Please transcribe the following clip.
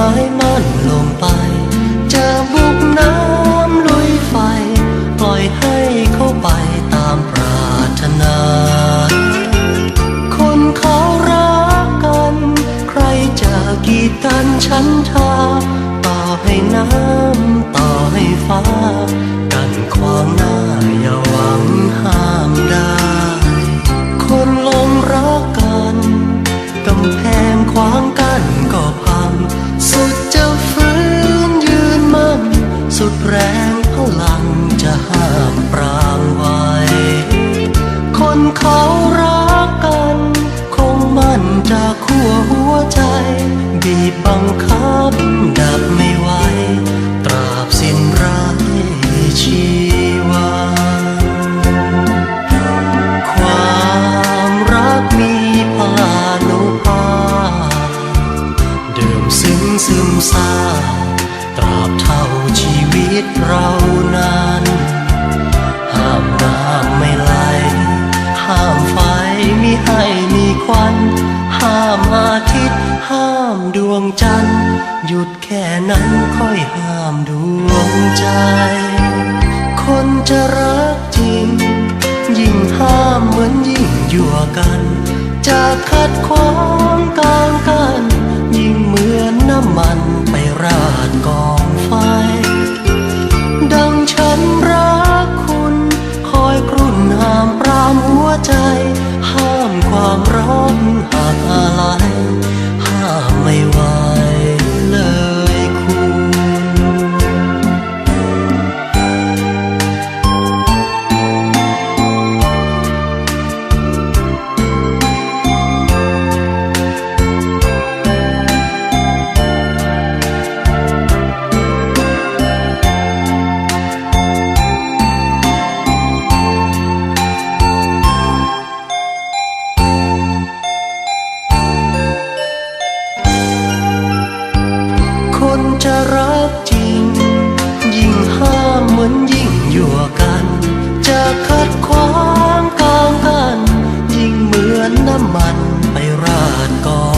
ไม้มันลงไปจะบุกน้ำลุยไฟ ปล่อยให้เขาไปตามปรารถนา คนเขารักกัน ใครจะกีดกันฉันเธอ ลังจะห้ามปรางไว้ คนเขารักกัน คงมั่นจากขั้วหัวใจ บีบบังคับดับไม่ไหว ตราบสิ้นไร้ชีวาความรักมีพลานุภาพดื่มซึ้งซึมซาตราบเท่า ตเรานั้นห้ามน้ำไม่ไหลห้ามไฟมิให้มีควันห้ามอาทิตย์ ห้ามดวงจันทร์ หยุดแค่นั้นค่อยห้ามดวงใจ คนจะรักจริง ยิ่งห้ามเหมือนยิ่งยั่วกัน จะขัดขวางกลางกัน only จะรักจริง ยิ่งห้ามเหมือนยิ่งยั่วกัน จะขัดความกลางกัน ยิ่งเหมือนน้ำมันไปราดก่อน